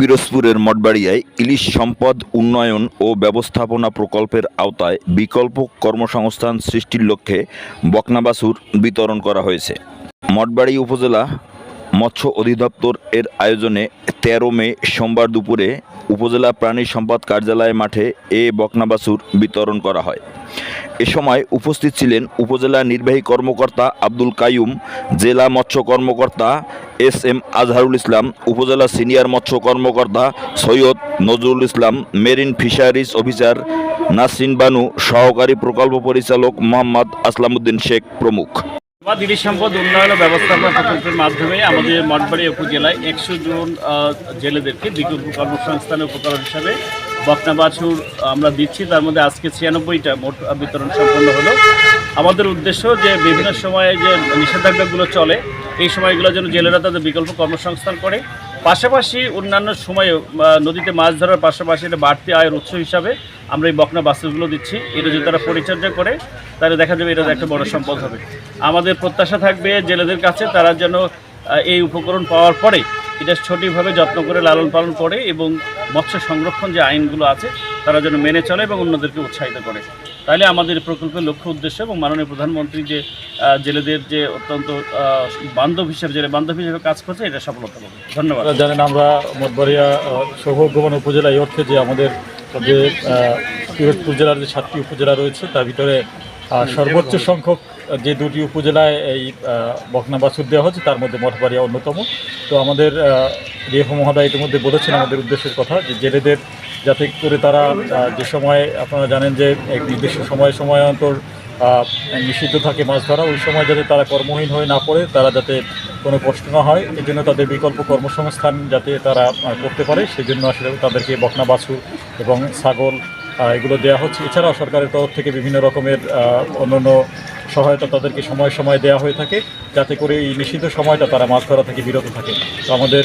পিরোজপুরের মঠবাড়িয়ায় ইলিশ সম্পদ উন্নয়ন ও ব্যবস্থাপনা প্রকল্পের আওতায় বিকল্প কর্মসংস্থান সৃষ্টির লক্ষ্যে বকনাবাসুর বিতরণ করা হয়েছে। মঠবাড়ি উপজেলা মৎস্য অধিদপ্তর এর আয়োজনে তেরো মে সোমবার দুপুরে উপজেলা প্রাণী সম্পদ কার্যালয় মাঠে এ বকনাবাছুর বিতরণ করা হয়। এ সময় উপস্থিত ছিলেন উপজেলা নির্বাহী কর্মকর্তা আব্দুল কাইয়ুম, জেলা মৎস্য কর্মকর্তা এস এম আজহারুল ইসলাম, উপজেলা সিনিয়র মৎস্য কর্মকর্তা Syed Nazrul Islam, marine fisheries officer Nasrin Banu, সহকারী প্রকল্প পরিচালক মোহাম্মদ আসলামউদ্দিন শেখ প্রমুখ। দিলি সম্পদ উন্নয়ন ব্যবস্থাপনা প্রকল্পের মাধ্যমে আমাদের মঠবাড়ি উপজেলায় একশো জন জেলেদেরকে বিকল্প কর্মসংস্থানের উপকরণ হিসাবে বকনা বাছুর আমরা দিচ্ছি। তার মধ্যে আজকে ছিয়ানব্বইটা মোট বিতরণ সম্পন্ন হলো। আমাদের উদ্দেশ্য যে বিভিন্ন সময়ে যে নিষেধাজ্ঞাগুলো চলে, এই সময়গুলো যেন জেলেরা তাদের বিকল্প কর্মসংস্থান করে। পাশাপাশি অন্যান্য সময়ে নদীতে মাছ ধরার পাশাপাশি এটা বাড়তি আয়ের উৎস হিসাবে আমরা এই বকনা বাছুরগুলো দিচ্ছি। এটা যদি তারা পরিচর্যা করে তাহলে দেখা যাবে এটা একটা বড় সম্পদ হবে। আমাদের প্রত্যাশা থাকবে জেলেদের কাছে তারা যেন এই উপকরণ পাওয়ার পরে এটা সঠিকভাবে যত্ন করে লালন পালন করে এবং মৎস্য সংরক্ষণ যে আইনগুলো আছে তারা যেন মেনে চলে এবং অন্যদেরকে উৎসাহিত করে। তাহলে আমাদের প্রকল্পের লক্ষ্য উদ্দেশ্য এবং মাননীয় প্রধানমন্ত্রী যে জেলেদের যে অত্যন্ত বান্ধব হিসেবে জেলে বান্ধব হিসেবে কাজ করছে এটা সফলতা পাবে। ধন্যবাদ। জানেন আমরা মঠবাড়িয়া আহ, সৌভাগ্যবান উপজেলা এই অর্থে যে আমাদের আহ, পিরোজপুর জেলার যে সাতটি উপজেলা রয়েছে তার ভিতরে সর্বোচ্চ সংখ্যক যে দুটি উপজেলায় এই বকনা বাছুর দেওয়া হচ্ছে তার মধ্যে মঠবাড়িয়া অন্যতম। তো আমাদের রেফ মহোদয় ইতিমধ্যে বলেছেন আমাদের উদ্দেশ্যের কথা যে জেলেদের যাতে করে তারা যে সময় আপনারা জানেন যে এক নির্দিষ্ট সময় সময় অন্তর নিষিদ্ধ থাকে মাছ ধরা ওই সময় যাতে তারা কর্মহীন হয়ে না পড়ে তারা যাতে কোনো কষ্ট না হয়, এই জন্য তাদের বিকল্প কর্মসংস্থান যাতে তারা করতে পারে সেই জন্য আসলে তাদেরকে বকনা বাছু এবং ছাগল এগুলো দেওয়া হচ্ছে। এছাড়াও সরকারের তরফ থেকে বিভিন্ন রকমের অন্য অন্যান্য সহায়তা তাদেরকে সময় সময় দেওয়া হয়ে থাকে, যাতে করে এই নিষিদ্ধ সময়টা তারা মাছ ধরা থেকে বিরত থাকে। তো আমাদের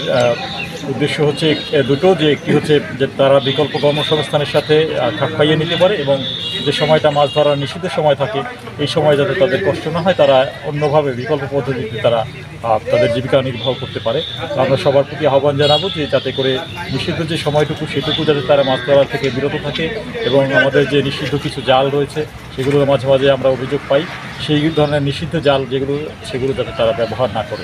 উদ্দেশ্য হচ্ছে দুটো, যে একটি হচ্ছে যে তারা বিকল্প কর্মসংস্থানের সাথে খাপ খাইয়ে নিতে পারে এবং যে সময়টা মাছ ধরার নিষিদ্ধ সময় থাকে, এই সময় যাতে তাদের কষ্ট না হয়, তারা অন্যভাবে বিকল্প পদ্ধতিতে তারা তাদের জীবিকা নির্বাহ করতে পারে। আমরা সবার প্রতি আহ্বান জানাব যে যাতে করে নিষিদ্ধ যে সময়টুকু, সেটুকু যাতে তারা মাছ ধরার থেকে বিরত থাকে এবং আমাদের যে নিষিদ্ধ কিছু জাল রয়েছে, সেগুলোর মাঝে মাঝে আমরা অভিযোগ পাই। সেই ধরনের নিষিদ্ধ জাল যেগুলো, সেগুলো যাতে তারা ব্যবহার না করে।